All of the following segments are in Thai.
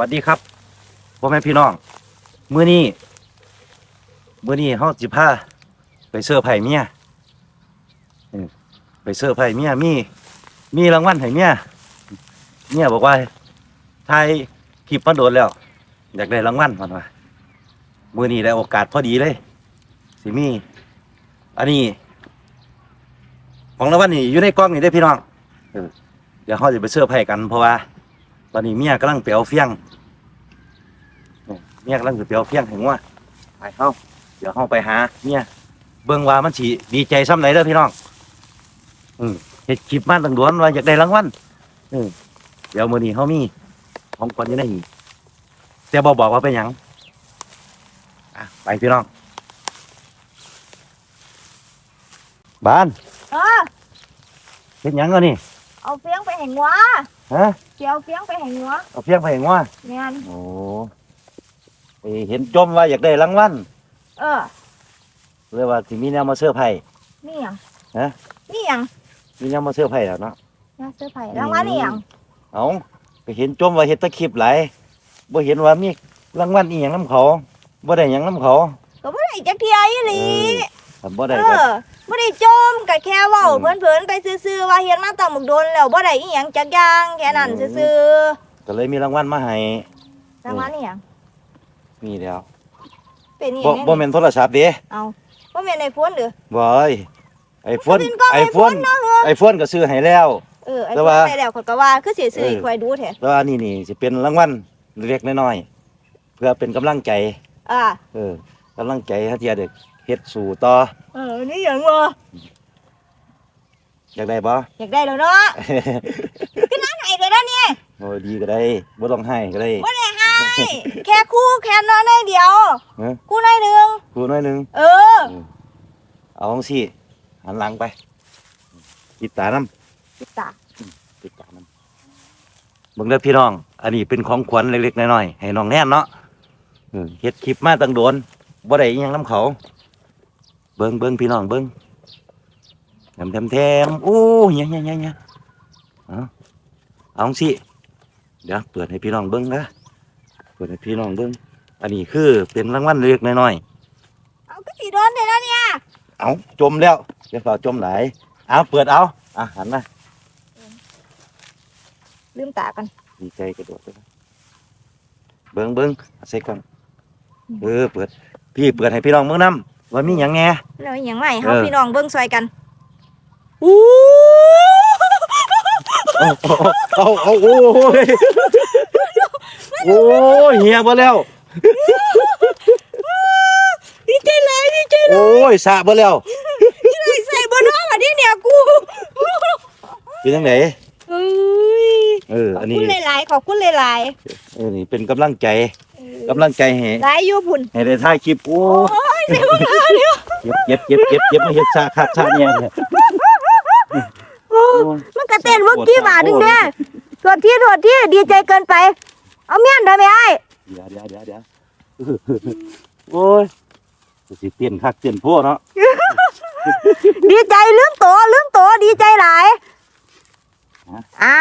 วัสดีครับพ่อแม่พี่น้องมื้อนี้มื้อนี้เฮาสิพาไปเสื้อไผ่เมียไปเสื้อไผ่เมียมี มีรางวัลให้เมียเมียบอกว่าถ่ายคลิปมาโดนแล้ว อยากได้รางวัลมันว่ามื้อนี้ได้โอกาสพอดีเลยสิมี อันนี้ ของรางวัลนี่อยู่ในกล้องนี่ได้พี่น้องเดี๋ยวเฮาจะไปเสื้อไผ่กันเพราะว่า ตอนนี้เมียกำลังเปียวเฟียงนี่เมียกำลังสิเปียวเฟียงถึงว่าไปเฮาเดี๋ยวเฮาไปหาเมียเบิ่งว่ามันสิดีใจซ้ำไหนเด้อพี่น้อง อืมเฮ็ดคลิปมาตั้งโดวนว่าอยากได้รางวัลอืมเดี๋ยวมื้อนี้เฮามีของขวัญอยู่ในนี้แต่บ่บอกว่าเป็นหยังอะไปพี่น้อง บ้านเออเฮ็ดหยังก็นี่ เอาเฟียงไปแห่งวะฮะเกี่ยวเฟียงไปแห่งวะเอาเฟียงไปเห็นว่าแม่นโอ้ไปเห็นจมว่าอยากได้รางวัลเออเลยว่าสิมีแนวมาเสื้อร์ไผ่ นี่หยังฮะ นี่หยังมีแนวมาเสื้อร์ไผ่แล้วเนาะน่าเสื้อไผ่รางวัลนี่หยังเอาไปเห็นจมว่าเฮ็ดแตะคลิปหลายบ่เห็นว่ามีรางวัลอีหยังนํเขาบ่ได้หยังนํเขาก็บ่ได้จักเที่ยอีหลีถ้าบ่เอได้ก็อ บ่ได้จมก็แค่เว้าอืมเพิ่นๆไปซื่อๆว่าเฮ็ดมาตั้งบักโดนแล้วบ่ได้อีหยังจักอย่างแค่นั้นอืมซื่อก็เลยมีรางวัลมาให้ๆรางวัลนี่หยังมีแล้วเป็นนี่บ่แน่บ่แม่นโทรศัพท์เด้เอาบ่แม่นไอโฟนเด้อ บ่เอ้ยไอโฟนเป็นกล้องไอโฟน iPhone เนาะเหรอไอโฟนก็ซื้อให้แล้ว เออไอแต่โฟนว่าได้แล้วข้อยก็ว่าคือสิซื้อให้เออข่อยดูแท้แต่ว่านี่นี่สิเป็นรางวัลเล็กๆน้อยๆเพื่อเป็นกำลังใจ อ่า เออกำลังใจให้เทียเด็ก เฮ็ดสู่ต่อเออนี่หยังวะอยากได้บ่ อยากได้แล้วเนาะคือนั่งให้ได้แล้วเนี่ยโอ้ยดีก็ได้บ่ต้องให้ก็ได้บ่ได้ให้ แค่คู่แค่น้อยน้อยเดียวเอ้อคู่น้อยหนึงกูหน่อยหนึง เออเอาจังซี่หันหลังไปติดตานํติดตาติดตานํเบิ่งเด้อพี่น้อง อันนี้เป็นของขวัญเล็กๆน้อยๆให้น้องแน่นเนาะเออเฮ็ดคลิปมาตั้งโดนบ่ได้อิหยังนํเขา เบิ่งเบิ่งพี่น้องเบิ่งแถมแถมแถมโอ้ยเนี่ยเนี่ยเนี่ยเนี่ยเอาเอาจังซี่เดี๋ยวเปิดให้พี่น้องเบิ่งนะเปิดให้พี่น้องเบิ่งอันนี้คือเป็นรางวัลเล็กๆน้อยๆเอาก็สีโดนได้แล้วเนี่ย เอาจมแล้วเดี๋ยวเปล่าจมไหลายเอาเปิดเอาอะหันมาลืมตากันดีใจกระโดดเลยเบิ้งเบิ้งเอาใส่กล่องเออเปิด พี่เปิดให้พี่น้องเบิ่งน้ำ ว่ามีหยังแหน่แล้วอหย่างใหม่เฮาเออ พี่น้องเบิ่งซอยกันอู้เอาเอาเอาโอ้ยโอ้ยเฮียเบ่แล้ว ดีใจเลยดีใจโอ้ยสะเบ่แล้วเลยใส่บ่เน้อมาดิเนี่ยกูเป็นจังไดเอ้ยเออ ขออับนนี้คุณหลายๆขอบคุณหลายเออนี่เป็นกำลังใจๆกำลังใจให้หลายอยู่พุ่นให้ได้ถ่ายคลิปโอ้ โอ้ย เสียบ่ได้เดี๋ยวเก็บเก็บเก็บเก็บเก็บมาเฮ็ดซะคักซะเนี่ยโอ้มันก็เต้นเมื่อกี้มาดึงเด้โทษที่โทษที่ดีใจเกินไป เอาเมียนได้ไหมไอ้เดี๋ยวเดี๋ยวเดี๋ยวเดี๋ยวโอ้ยสิเต้นคักเต้นโพเนาะดีใจลืมตัวลืมตัวดีใจหลายอะ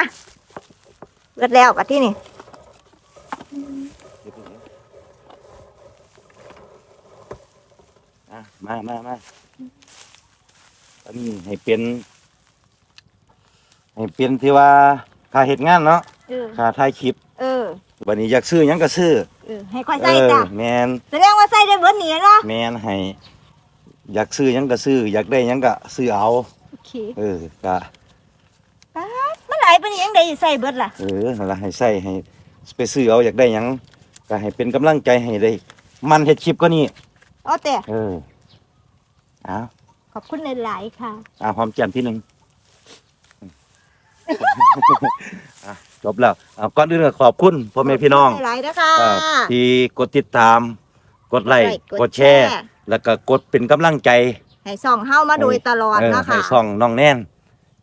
เบิดแล้วบัดที่นี่ อะมามามาอันนี้ให้เป็น ให้เป็นที่ว่าค่าเฮ็ดงานเนาะเออ ค่าถ่ายคลิปเออ วันนี้อยากซื้อหยังก็ซื้อเออ ให้ค่อยเอใส่อจ้ะแมนแสดงว่าใส่ได้เบิดนี่เนาะ แมนให้ อยากซื้อหยังก็ซื้อ อยากได้หยังก็ซื้อเอา โอเคเออก็มันหลายเป็นยังไงใส่เบิดล่ะ เออนั่นล่ะให้ใส่ให้ไปซื้อเอาอยากได้หยังก็ให้เป็นกำลังใจให้ได้ มันเฮ็ดคลิปก็นี่ เอาแต่เออเอาขอบคุณหลายๆค่ะอ่าพร้อมแจ่มที่หนึ่งอะจบแล้วเอาก่อนอื่นก็ขอบคุณพ่อแม่พี่น้องหลายๆนะคะ เอ่อที่กดติดตาม กดไลค์กดแชร์ แล้วก็กดเป็นกำลังใจ ให้ส่องเฮามาโดยตลอดเออนะให้คะซ่องน้องแน่น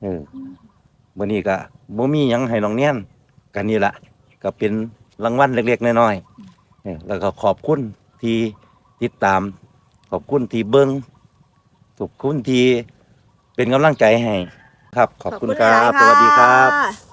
เออมื้อนี้ก็บ่มีหยังให้น้องแน่นกันนี่ล่ะก็เป็นรางวัลเล็กๆน้อยๆเออแล้วก็ขอบคุณที่ ติดตาม ขอบคุณที่เบิ่งขอบคุณที่เป็นกำลังใจให้ครับ ขอบคุณคหรัลายบๆสวัสดีครับค่ะ